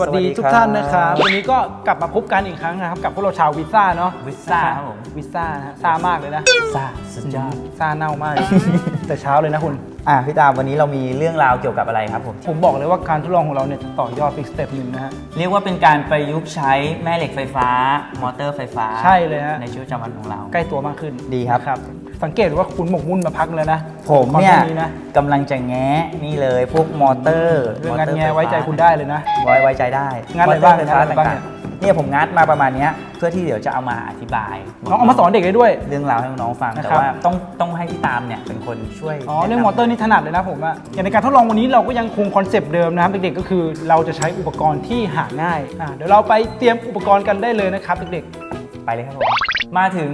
วัสดีสวัสดีทุกครับท่านนะครับ วันนี้ก็กลับมาพบกันอีกครั้งนะครับ กับพวกเราชาววิซ่าเนาะวิซ่าครับผมวิซ่านะฮะซ่ามากเลยนะซ่าสุดยอดซ่าเน่ามากเลยแต่เช้าเลยนะคุณ อะพี่ตามวันนี้เรามีเรื่องราวเกี่ยวกับอะไรครับผม ผมบอกเลยว่าการทดลองของเราเนี่ยจะต่อยอดไปอีกสเต็ปหนึ่งนะฮะ เรียกว่าเป็นการประยุกต์ใช้แม่เหล็กไฟฟ้า มอเตอร์ไฟฟ้าใช่เลยฮะ ในชีวิตประจำวันของเรา ใกล้ตัวมากขึ้นดีครับ ครับ สังเกตว่าคุณหมกมุ่นมาพักเลยนะผมเนี่ยก่อหานะกำลังจะแง้นี่เลยพวกมอเตอร์เรื่องงานมอตแงไว้ใจคุณได้เลยนะ ไว้ไว้ใจได้งานอะไรมเตอบ้างไฟฟ้างานอะไรบ้าง ต่างๆเนี่ยผมงัดมาประมาณเนี้ยเพื่อที่เดี๋ยวจะเอามาอธิบายน้องเอามาสอนเด็กได้ด้วย เรื่องราวให้น้องๆฟังนะแต่ครับ ว่าต้องต้องให้พี่ตามเนี่ยเป็นคนช่วยอ๋อเรื่องมอเตอร์นี่ถนัดเลยนะผมอะอย่างในการทดลองวันนี้เราก็ยังคงคอนเซปต์เดิมนะครับเด็กๆก็คือเราจะใช้อุปกรณ์ที่หาง่ายอะเดี๋ยวเราไปเตรียมอุปกรณ์กันได้เลยนะครับเด็ก ไปเลยครับผม มาถึง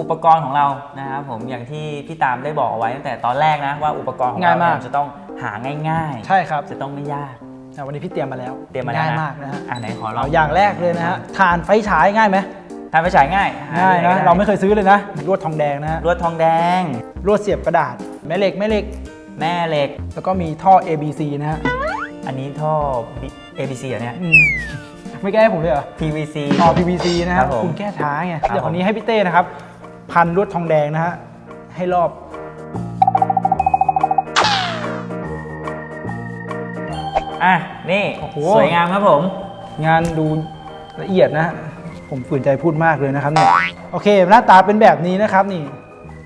อุปกรณ์ของเรานะครับผมอย่างที่พี่ตามได้บอกเอาไว้ตั้งแต่ตอนแรกนะว่าอุปกรณ์ของเราเนี่ยจะต้องหาง่ายๆใช่ครับๆจะต้องไม่ยาก อะวันนี้พี่เตรียมมาแล้วเตรียมมาแล้วง่ายนะมากนะฮะอ่าไหนขอลอเรางอย่างแรกเลยนะฮะทานไฟฉายง่ายไหมทำไปฉายง่ายหง่ายที่หนะก็ด้เราไม่เคยซื้อเลยนะลวดทองแดงนะฮะลวดทองแดง ลวดเสียบกระดาษแม่เหล็กแม่เหล็ก แม่เหล็ก แล้วก็มีท่อ ABC นะฮะอันนี้ท่อ ABC เหรอเนี่ยอืม ไม่แก้ให้ผมเลยเหรอ PVC ท่อ PVC นะครัฮะบผมคุณแก้ช้าไงครับ เดี๋ยววันนี้ให้พี่เต้นะครับ พันลวดทองแดงนะฮะให้รอบ อะ นี่ โอ้โห สวยงามครับผม งานดูละเอียดนะฮะผมฝืนใจพูดมากเลยนะครับเนี่ยโอเค หน้าตาเป็นแบบนี้นะครับนี่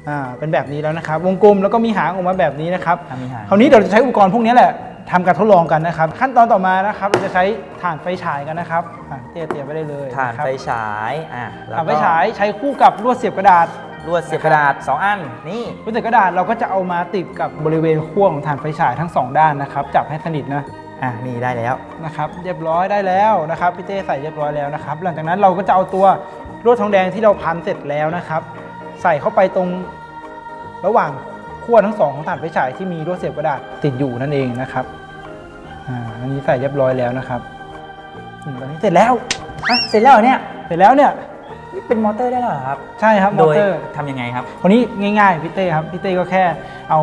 อ่าเป็นแบบนี้แล้วนะครับ วงกลมแล้วก็มีหางออกมาแบบนี้นะครับอะมีหาง คราวนี้เดี๋ยวเราจะใช้อุปกรณ์พวกนี้แหละ ทำการทดลองกันนะครับ ขั้นตอนต่อมานะครับเราจะใช้ถ่านไฟฉายกันนะครับอะเตรียมเตรียมไว้ได้เลยถ่านนะครับไฟฉายอะแล้วถ่านก็ไฟฉายใช้คู่กับลวดเสียบกระดาษ ลวดเสียบกระดาษ2อันนี่ ลวดเสียบกระดาษเราก็จะเอามาติดกับบริเวณขั้วของถ่านไฟฉายทั้งสองด้านนะครับจับให้สนิทนะ อะนี่ได้แล้ว นะครับเรียบร้อยได้แล้วนะครับพี่เต้ใส่เรียบร้อยแล้วนะครับ หลังจากนั้นเราก็จะเอาตัวลวดทองแดงที่เราพันเสร็จแล้วนะครับ ใส่เข้าไปตรงระหว่าง ขั้วทั้งสองของถ่านไฟฉายที่มีลวดเสียบกระดาษติดอยู่นั่นเองนะครับอ่าอันนี้ใส่เรียบร้อยแล้วนะครับอืมตอนนี้เสร็จแล้ว อะเสร็จแล้วเหรอเนี่ยเสร็จแล้วเนี่ย นี่เป็นมอเตอร์ได้แล้วเหรอครับ ใช่ครับมโดอยเตอร์ ทำยังไงครับ คนนี้ง่ายๆพี่เต้ครับพี่เต้ก็แค่เอา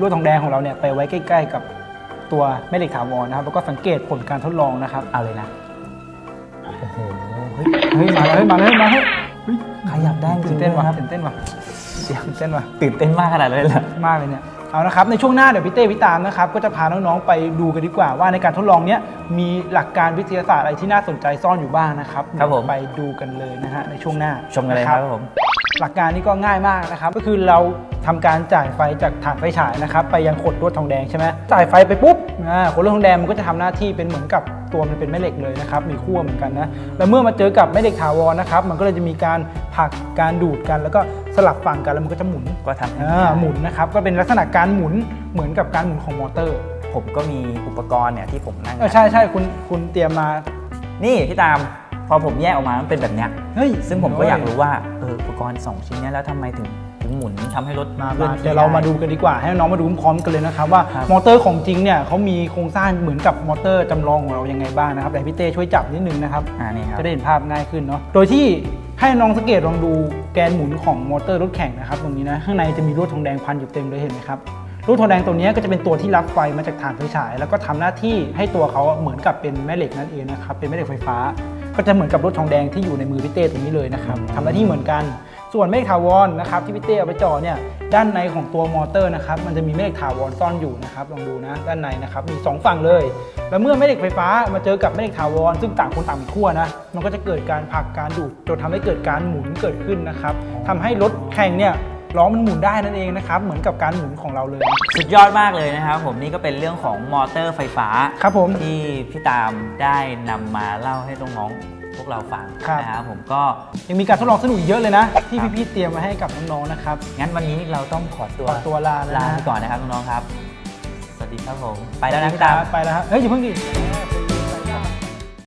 ลวดทองแดงของเราเนี่ยไปไว้ใกล้ ๆ กับตัวแม่เหล็กถาวรนะครับแล้วก็สังเกตผลการทดลองนะครับเอาเลยนะ โอ้โหเฮ้ยเฮ้ยมาเลยมาเลยมาเลย เฮ้ยขยับได้จริตื่งนเต้นว่ะด้วยครับตื่นเต้นว่ะตื่นเต้นว่ะตื่นเต้นมากขนาดเลยเหรอมากเลยเนี่ยเอานะครับในช่วงหน้าเดี๋ยวพี่เต้พี่ตามนะครับก็จะพาน้องๆไปดูกันดีกว่า ว่าในการทดลองเนี้ยมีหลักการวิทยาศาสตร์อะไรที่น่าสนใจซ่อนอยู่บ้างนะครับครับผมไปดูกันเลยนะฮะในช่วงหน้าชมกันเลยครับผม หลักการนี้ก็ง่ายมากนะครับ ก็คือเราทำการจ่ายไฟจากถ่านไฟฉายนะครับ ไปยังขดลวดทองแดงใช่ไหมจ่ายไฟไปปุ๊บอ่าขดลวดทองแดงมันก็จะทำหน้าที่เป็นเหมือนกับตัวมันเป็นแม่เหล็กเลยนะครับ มีขั้วเหมือนกันนะ แล้วเมื่อมาเจอกับแม่เหล็กถาวรนะครับ มันก็เลยจะมีการผลักการดูดกัน แล้วก็สลับฝั่งกันแล้วมันก็จะหมุนก็ทำให้อ่าหมุนนะครับก็เป็นลักษณะการหมุนเหมือนกับการหมุนของมอเตอร์ ผมก็มีอุปกรณ์เนี่ยที่ผมนั่งเออใช่ใช่คุณคุณเตรียมมานี่พี่ตาม พอผมแยกออกมามันเป็นแบบเนี้ยเฮ้ยซึ่งผมก็อยากรู้ว่าเอออุปกรณ์ 2 ชิ้นเนี้ยแล้วทำไมถึงถึงหมุนทำให้รถมาเคลื่อนมาที่เดี๋ยวเรามาไดูกันดีกว่า ให้น้องมาดูพร้อมกันเลยนะครับว่าครับมอเตอร์ของจริงเนี่ยเขามีโครงสร้างเหมือนกับมอเตอร์จำลองของเรายังไงบ้างนะครับแต่พี่เต้ช่วยจับนิดนึงนะครับอ่านี่ครับจะได้เห็นภาพง่ายขึ้นเนาะโดยที่ให้น้องสังเกตลองดูแกนหมุนของมอเตอร์รถแข่งนะครับตรงนี้นะข้างในจะมีลวดทองแดงพันอยู่เต็มเลยเห็นไหมครับลวดทองแดงตัวนี้ก็จะเป็นตัวที่รับไฟมาจากฐานไฟฉาย แล้วก็ทำหน้าที่ให้ตัวเขาเหมือนกับเป็นแม่เหล็กนั่นเองนะครับเป็นแม่เหล็กไฟฟ้า ก็จะเหมือนกับรถทองแดงที่อยู่ในมือพี่เต้ตรงนี้เลยนะครับทำหน้าที่เหมือนกัน ส่วนแม่เหล็กถาวรนะครับที่พี่เต้เอาไปจ่อเนี่ยด้านในของตัวมอเตอร์นะครับมันจะมีแม่เหล็กถาวรซ่อนอยู่นะครับลองดูนะด้านในนะครับมีสองฝั่งเลย แล้วเมื่อแม่เหล็กไฟฟ้ามาเจอกับแม่เหล็กถาวรซึ่งต่างคนต่างมีขั้วนะมันก็จะเกิดการผลักการดูดจนทำให้เกิดการหมุนเกิดขึ้นนะครับทำให้รถแข่งเนี่ย ล้อมันหมุนได้นั่นเองนะครับ เหมือนกับการหมุนของเราเลย สุดยอดมากเลยนะครับ ผมนี่ก็เป็นเรื่องของมอเตอร์ไฟฟ้าครับผมที่พี่ตามได้นำมาเล่าให้น้องๆพวกเราฟังครับ นะครับผมก็ ยังมีการทดลองสนุกอีกเยอะเลยนะ ที่พี่ๆเตรียมมาให้กับน้องๆนะครับงั้นวันนี้เราต้องขอตัวขอตัวลาแล้วลานะไปก่อนนะครับน้องๆครับ สวัสดีครับผม ไปแล้วนะพี่ตาม ไปแล้วครับเฮ้ยอย่าเพิ่งดิ